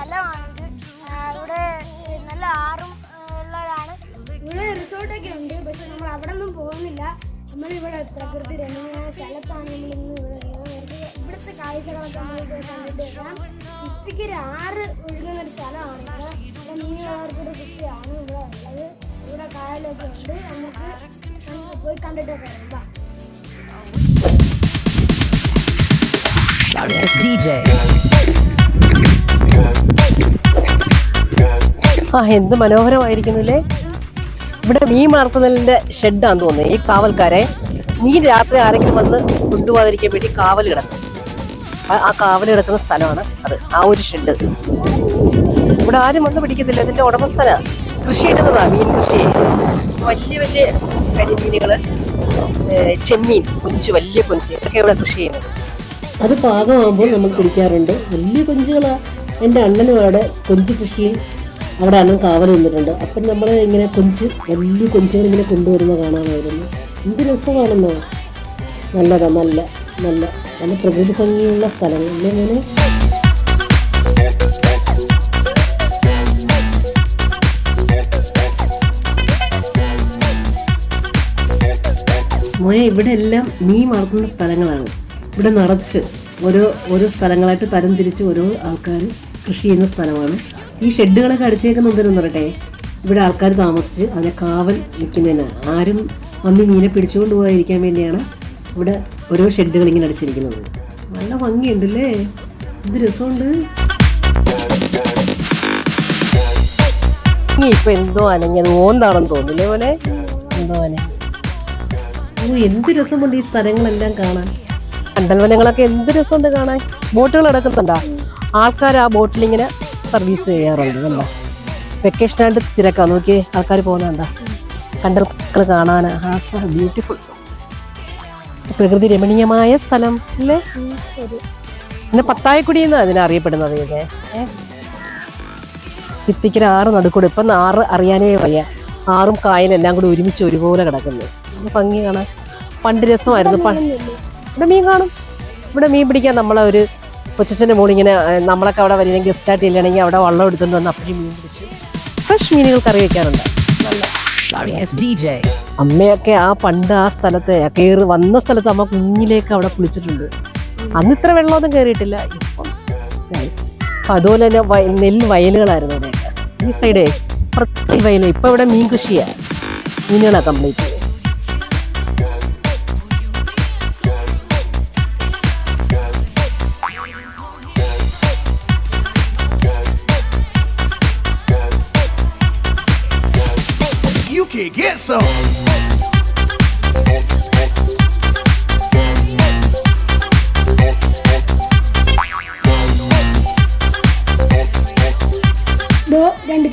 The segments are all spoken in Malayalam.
സ്ഥലമാണിത് അവിടെ ഇവിടെ നല്ല ആറും ഉള്ളതാണ്. ഇവിടെ റിസോർട്ടൊക്കെ ഉണ്ട് പക്ഷെ നമ്മൾ അവിടെ ഒന്നും പോകുന്നില്ല നമ്മളിവിടെ പ്രകൃതി രമണീയ സ്ഥലത്താണ് നമ്മൾ ഇന്ന് ഇവിടെ. ഇവിടുത്തെ കാഴ്ചകളൊക്കെ നമുക്ക് കണ്ടിട്ട് വരാം. ഇത്തിക്ക് ഒരു ആറ് ഒഴുകുന്ന ഒരു സ്ഥലമാണ് ഇവിടെ. ഇവിടെ മീനുള്ളവർക്കൊരു കൃഷിയാണ് ഇവിടെ ഉള്ളത്. ഇവിടെ കായലൊക്കെ ഉണ്ട്. നമുക്ക് നമുക്ക് പോയി കണ്ടിട്ടൊക്കെ വരാം. It's DJ. ആ എന്ത് മനോഹരമായിരിക്കുന്നില്ലേ? ഇവിടെ മീൻ വളർത്തുന്നതിന്റെ ഷെഡാന്ന് തോന്നുന്നത് ഈ കാവൽക്കാരെ മീൻ രാത്രി ആരെങ്കിലും വന്ന് കൊണ്ടുപോകാതിരിക്കാൻ വേണ്ടി കാവൽ കിടക്കും. ആ- കാവൽ കിടക്കുന്ന സ്ഥലമാണ് അത്. ആ ഒരു ഷെഡ്. ഇവിടെ ആരും വന്ന് പിടിക്കത്തില്ല. ഇതിന്റെ ഉടമസ്ഥന. കൃഷി ചെയ്യുന്നതാണ് മീൻ കൃഷി വലിയ വലിയ കരിമീനുകൾ ഏ, ചെമ്മീൻ കൊഞ്ച് വലിയ കൊഞ്ച് ഇതൊക്കെ ഇവിടെ കൃഷി ചെയ്യുന്നത്. അത് പാകമാകുമ്പോൾ നമ്മൾ പിടിക്കാറുണ്ട്. വലിയ കൊഞ്ചുകളാ. എന്റെ അണ്ണനും അവിടെ കൊഞ്ച് കൃഷിയിൽ അവിടെ അണ്ണൻ കാവൽ നിന്നിട്ടുണ്ട്. അപ്പം നമ്മൾ ഇങ്ങനെ കൊഞ്ച് വലിയ കൊഞ്ചുകൾ ഇങ്ങനെ കൊണ്ടുവരുന്ന കാണാമായിരുന്നു എന്ത് രസമാണെന്നോ? നല്ലതാ നല്ല നല്ല നല്ല പ്രകൃതി ഭംഗിയുള്ള സ്ഥലങ്ങൾ. ഇങ്ങനെ മോനെ? ഇവിടെ എല്ലാം മീൻ വളർത്തുന്ന സ്ഥലങ്ങളാണ്. ഇവിടെ നിറച്ച് ഓരോ ഓരോ സ്ഥലങ്ങളായിട്ട് തരം തിരിച്ച് ഓരോ ആൾക്കാർ കൃഷി ചെയ്യുന്ന സ്ഥലമാണ്. ഈ ഷെഡുകളൊക്കെ അടിച്ചേക്കുന്ന എന്തിനെന്ന് പറയട്ടെ? ഇവിടെ ആൾക്കാർ താമസിച്ച് അതിനെ കാവൽ നിൽക്കുന്നതിന് ആരും വന്ന് മീനെ പിടിച്ചുകൊണ്ട് പോകാതിരിക്കാൻ വേണ്ടിയാണ് ഇവിടെ ഓരോ ഷെഡുകൾ ഇങ്ങനെ അടിച്ചിരിക്കുന്നത്. നല്ല ഭംഗിയുണ്ടല്ലേ? എന്ത് രസമുണ്ട്. നീ ഇപ്പൊ എന്തോ അനങ്ങിയത്? ഓന്താണെന്ന് തോന്നുന്നില്ലേ പോലെ എന്തോ അനങ്ങി ഓ എന്ത് രസമുണ്ട് ഈ സ്ഥലങ്ങളെല്ലാം കാണാൻ. കണ്ടൽവനങ്ങളൊക്കെ എന്ത് രസമുണ്ട് കാണാൻ? ബോട്ടുകൾ അടക്കുന്നുണ്ടാ ആൾക്കാർ ആ ബോട്ടിൽ ഇങ്ങനെ സർവീസ് ചെയ്യാറുണ്ട് നമ്മൾ വെക്കേഷനായിട്ട് തിരക്കാം. നോക്കി ആൾക്കാർ പോകുന്നുണ്ട് കണ്ടൽക്കൾ കാണാൻ. ബ്യൂട്ടിഫുൾ പ്രകൃതി രമണീയമായ സ്ഥലം അല്ലേ? പിന്നെ പത്തായക്കുടി എന്ന് അതിനെ അറിയപ്പെടുന്നത് ഇല്ലേ ആറ് നടുക്കൂടെ. ഇപ്പം ആറ് അറിയാനേ വയ്യ. ആറും കായലും എല്ലാം കൂടി ഒരുമിച്ച് ഒരുപോലെ കിടക്കുന്നു. ഇത് ഭംഗി കാണാൻ. പണ്ട് രസമായിരുന്നു. ഇവിടെ മീൻ കാണും. ഇവിടെ മീൻ പിടിക്കാൻ നമ്മളെ ഒരു കൊച്ചച്ഛന്റെ മോളിങ്ങനെ നമ്മളൊക്കെ അവിടെ വരുന്ന ഗസ്റ്റായിട്ട് ഇല്ലെങ്കിൽ അവിടെ വള്ളം എടുത്തുകൊണ്ട് വന്ന് അപ്പോഴും മീൻ പിടിച്ചു ഫ്രഷ് മീനുകൾ കറി വയ്ക്കാറുണ്ട്. അമ്മയൊക്കെ ആ പണ്ട് ആ സ്ഥലത്ത് കയറി വന്ന സ്ഥലത്ത് അമ്മ കുഞ്ഞിലേക്ക് അവിടെ കുളിച്ചിട്ടുണ്ട്. അന്ന് ഇത്ര വെള്ളമൊന്നും കയറിയിട്ടില്ല ഇപ്പം അതുപോലെ തന്നെ നെല്ല് വയലുകളായിരുന്നു അവിടെയൊക്കെ. ഈ സൈഡേ പ്രത്യേക വയൽ ഇപ്പം ഇവിടെ മീൻ കൃഷിയാണ് മീനുകളാണ് കംപ്ലീറ്റ്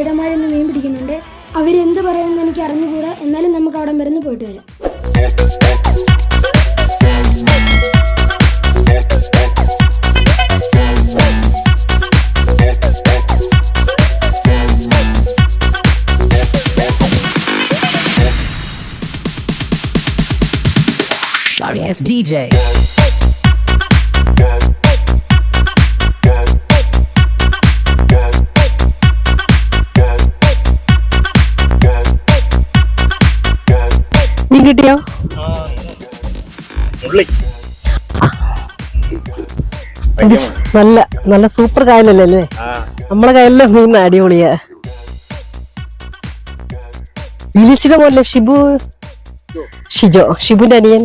ചേട്ടന്മാരിന്ന് മീൻ പിടിക്കുന്നുണ്ട്. അവരെന്ത് പറയുമെന്ന് എനിക്ക് അറിഞ്ഞുകൂടാ. എന്നാലും നമുക്ക് അവിടെ മരുന്ന് പോയിട്ട് വരാം. Sorry, it's DJ. മീൻ കിട്ടിയോ? നല്ല നല്ല സൂപ്പർ കായലല്ലേ അല്ലേ നമ്മളെ കായലിലെ മീൻ അടിപൊളിയാ. വിളിച്ചിട്ട് പോലെ ഷിബു? ഷിജോ ഷിബുന്റെ അനിയൻ.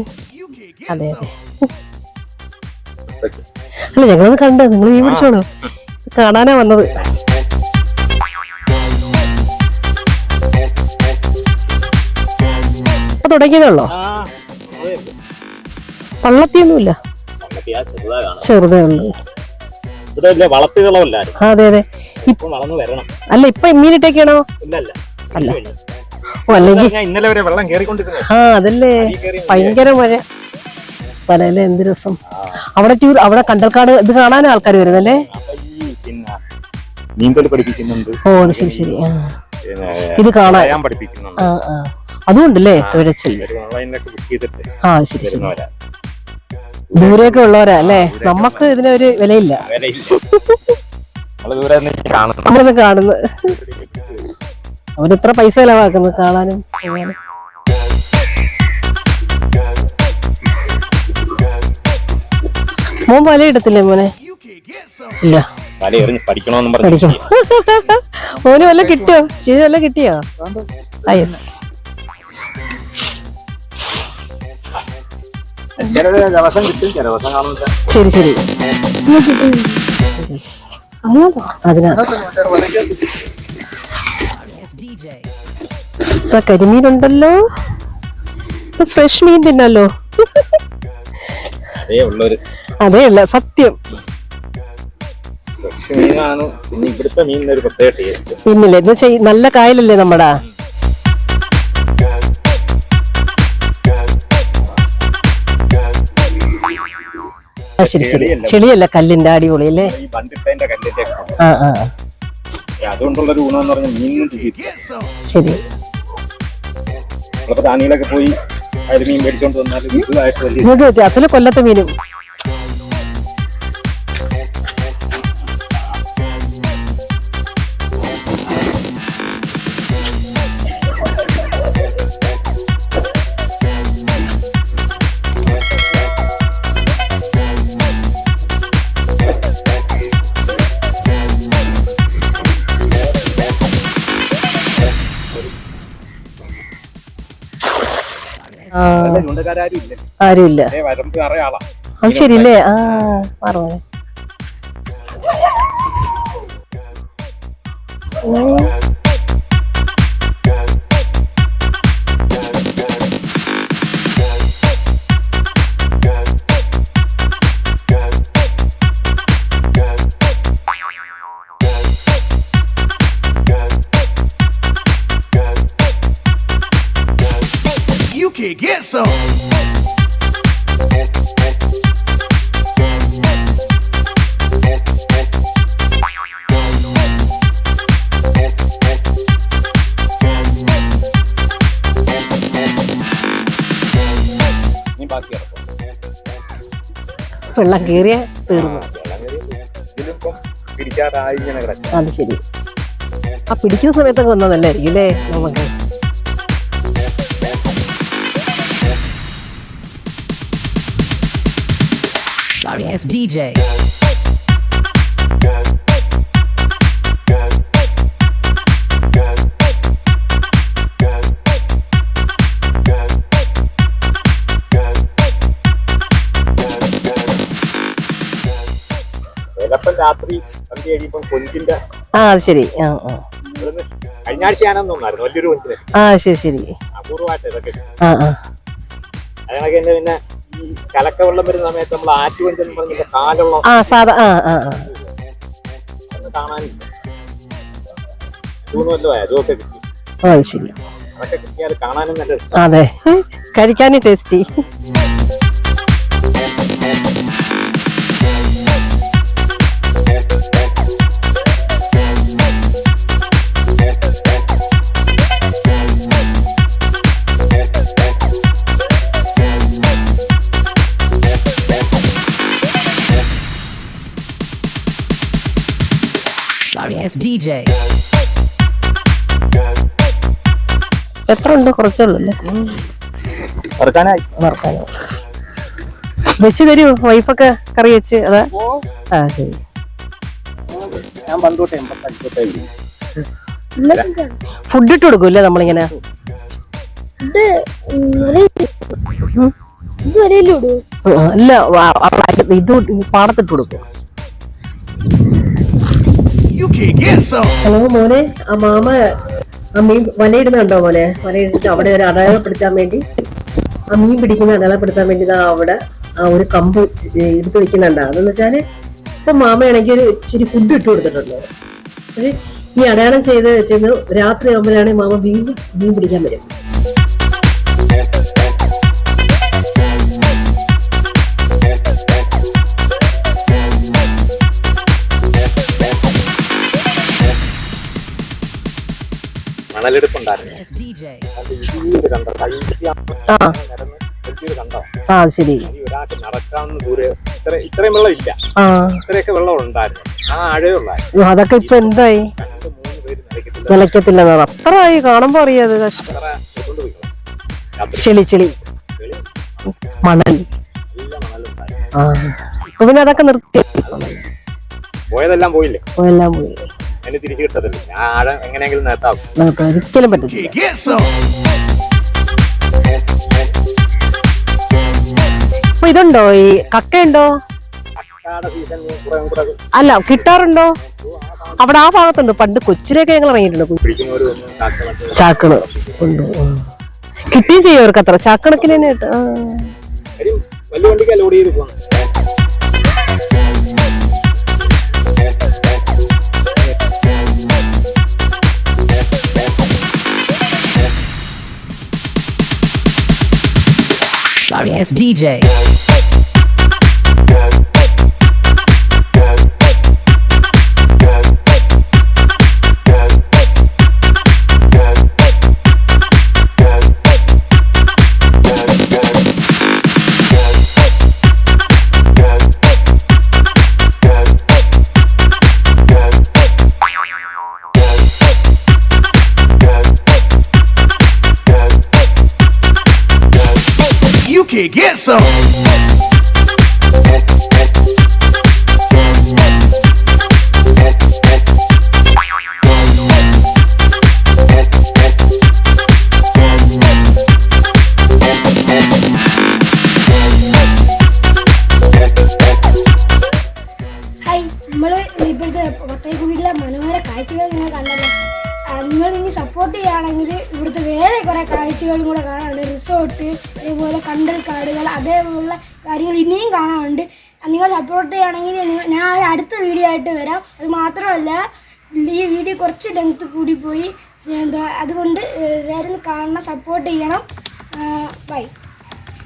അതെ അതെ. അല്ല ഞങ്ങളൊന്ന് കണ്ടോ? നിങ്ങൾ മീൻ പിടിച്ചോളൂ. കാണാനാ വന്നത്. ഇപ്പൊ തുടങ്ങിയതേ ഉള്ളോ? പള്ളത്തിയൊന്നുമില്ല ചെറുതേ ഉള്ളു. അതെ അതെ. അല്ല ഇപ്പൊ മീനിട്ടേക്കാണോ അല്ല. ഓ അല്ലെങ്കിൽ ഇന്നലെ വരെ വെള്ളം ആ അതല്ലേ. ഭയങ്കര മഴ. പലയിലെ എന്ത് രസം. അവിടെ ടൂർ അവിടെ കണ്ടൽക്കാട് ഇത് കാണാനും ആൾക്കാർ വരുന്നല്ലേ നീന്തൽ പഠിപ്പിക്കുന്നുണ്ട്. ഓ അത് ശരി ശരി. ഇത് കാണാൻ. പഠിപ്പിക്കുന്നുണ്ട്. ആ ആ. അതുകൊണ്ടല്ലേ തുഴച്ചിൽ ആ ശരി ശരി. ദൂരെയൊക്കെ ഉള്ളവരാ അല്ലേ? നമുക്ക് ഇതിനൊരു വിലയില്ല. നമ്മളിത് കാണുന്നത്. അവരിത്ര പൈസ ചെലവാക്കുന്നത് കാണാനും മോൻ വല ഇടത്തില്ല മോനെ. ഇല്ല. പഠിക്കണം. മോന് വല്ല കിട്ടിയോ? ചെയ്ത് വല്ല കിട്ടിയോ? ആ യെസ്. ദിവസം കിട്ടും ചില ദിവസം കാണുന്നില്ല. ശരി ശരി. അതിനാ. കരിമീനുണ്ടല്ലോ. ഫ്രഷ് മീൻ തിന്നല്ലോ. അതേ ഉള്ള സത്യം. മീനാണ്. പിന്നെ ഇവിടുത്തെ മീനിന് ഒരു പ്രത്യേക ടേസ്റ്റ് പിന്നില്ലേ എന്ന് നല്ല കായലല്ലേ നമ്മടാ? ശരി ശരി ചെളിയല്ല കല്ലിന്റെ അടിപൊളി അല്ലേ. ആ ആ. അതുകൊണ്ടുള്ളൊരു പറഞ്ഞാൽ മീനിനും. ശരി നമ്മളിപ്പോ താനിയിലൊക്കെ പോയി അതിൽ മീൻ മേടിച്ചോണ്ട് വന്നാലും കൊല്ലത്തെ മീനും ചൂണ്ടക്കാരും ഇല്ല ആരുമില്ല. അതേ വരമ്പ് നിറയെ ആളാ. അത് ശരിയല്ലേ? ആ മാറുമോനെ Can get some. വെള്ളം കീറിയ തീർന്നു. അത് ശരി. ആ പിടിക്കുന്ന സമയത്തൊക്കെ വന്നതല്ലേ? ഇല്ലേ? അല്ലേ നമുക്ക് Sorry, yes, DJ. ചിലപ്പം രാത്രി സന്ധ്യ കഴിയുമ്പം കൊഞ്ചിന്റെ ആ അത് ശരി. ആ ആ. കഴിഞ്ഞ ആഴ്ച ഞാനൊന്നും തോന്നായിരുന്നു വലിയൊരു കൊഞ്ചിന്. ആ ശരി ശരി. അപൂർവമായിട്ട് ഇതൊക്കെ. ആ ആ. അതിനൊക്കെ പിന്നെ ഈ കലക്ക വെള്ളം വരുന്ന സമയത്ത് നമ്മൾ ആറ്റുവഞ്ചെന്ന് പറഞ്ഞിട്ട് കാലുള്ള ആ സാധാ ആ ആ ആ. ഒന്ന് കാണാനില്ല ഇതൊന്നുമല്ലോ അതുമൊക്കെ കിട്ടി. അത് ശരി. അതൊക്കെ കിട്ടിയാൽ കാണാനും നല്ല അതെ. കഴിക്കാനും ടേസ്റ്റി. Sorry, ഡി ജെ എത്ര ഉണ്ട് കുറച്ചുള്ളൂ അല്ലേ വറുക്കാനായി വറുക്കാനോ വെച്ച് തരൂ വൈഫൊക്കെ കറി വെച്ച്? അതാ? ആ ശരി. ഞാൻ ഫുഡ് ഇട്ട് കൊടുക്കൂല്ലേ നമ്മളിങ്ങനെ? അല്ല ഇത് പാടത്തിട്ട് കൊടുക്കും. You can get some. Hello മോനെ ആ മാമ ആ മീൻ വലയിടുന്നുണ്ടോ മോനെ? വലയിട്ടിട്ട് അവിടെ ഒരു അടയാളപ്പെടുത്താൻ വേണ്ടി. ആ മീൻ പിടിക്കുന്ന അടയാളപ്പെടുത്താൻ വേണ്ടി ദാ അവിടെ ആ ഒരു കമ്പ് ചി- എടുത്ത് വെക്കുന്നുണ്ട്. അതെന്ന് വെച്ചാൽ ഇപ്പൊ മാമയാണെങ്കിൽ ഒരു ഇച്ചിരി ഫുഡ് ഇട്ട് കൊടുത്തിട്ടുണ്ട്. പക്ഷേ ഈ അടയാളം ചെയ്ത് വെച്ചത് രാത്രി ആകുമ്പോഴാണ് മാമ വീണ്ടും മീൻ പിടിക്കാൻ വരും മണലെടുപ്പുണ്ടായിരുന്നു. ആ. ശരി. ഒരാൾക്ക് നടക്കാവുന്ന ദൂരെ ഇത്ര ഇത്രയും വെള്ളം ഇല്ല ഇത്രയൊക്കെ വെള്ളം ഉണ്ടായിരുന്നു ആ ആഴയുള്ളായിരുന്നു അതൊക്കെ ഇപ്പൊ എന്തായി? രണ്ട് മൂന്ന് പേര് നിലയ്ക്കത്തില്ല. നിലയ്ക്കത്തില്ലെന്നാണ് അത്ര ആയി കാണുമ്പോ അറിയാത് ചെളി ചെളി. മണൽ. പിന്നെ അതൊക്കെ നിർത്തി. പോയതെല്ലാം പോയില്ലേ? പോയെല്ലാം പോയി. അതിന് തിരിച്ചു കിട്ടത്തില്ല. ഞാൻ ആഴം എങ്ങനെയെങ്കിലും നേട്ടാവും നമുക്ക് ഒരിക്കലും. അപ്പൊ ഇതുണ്ടോ ഈ കക്കയുണ്ടോ? കക്കാടെ സീസൺ കുറെ കൂടെ അല്ല കിട്ടാറുണ്ടോ? അവിടെ ആ ഭാഗത്തുണ്ട്. പണ്ട് കൊച്ചിലേക്ക് ഞങ്ങൾ ഇറങ്ങിയിട്ടുണ്ട്. കു- പിടിക്കുന്നവര് ഒന്നും കാക്കമറ്റ് ചാക്കൾ. ഉണ്ട് ഉം. കിട്ടുകയും ചെയ്യും അവർക്ക് അത്ര. ചാക്കണക്കിന് തന്നെ കിട്ടും ആ. കാര്യം വലിയ വണ്ടിക്ക് ലോഡ് ചെയ്ത് It's DJ. You can get some. Hi നമ്മൾ ഇപ്പോഴത്തെ പത്തേക്കുടിയിലെ മനോഹര കാഴ്ചകൾ നിങ്ങൾ കണ്ടല്ലോ നിങ്ങൾ ഇനി സപ്പോർട്ട് ചെയ്യുകയാണെങ്കിൽ ഇവിടുത്തെ വേറെ കുറേ കാഴ്ചകളും കൂടെ കാണാനുണ്ട്. റിസോർട്ട് അതേപോലെ കണ്ടൽ കാടുകൾ അതേപോലുള്ള കാര്യങ്ങൾ ഇനിയും കാണാനുണ്ട്. നിങ്ങൾ സപ്പോർട്ട് ചെയ്യുകയാണെങ്കിൽ ഞാൻ അടുത്ത വീഡിയോ ആയിട്ട് വരാം. അത് മാത്രമല്ല ഈ വീഡിയോ കുറച്ച് ലെങ്ത് പോയി. എന്താ അതുകൊണ്ട് എല്ലാവരും കാണണം സപ്പോർട്ട് ചെയ്യണം. ബൈ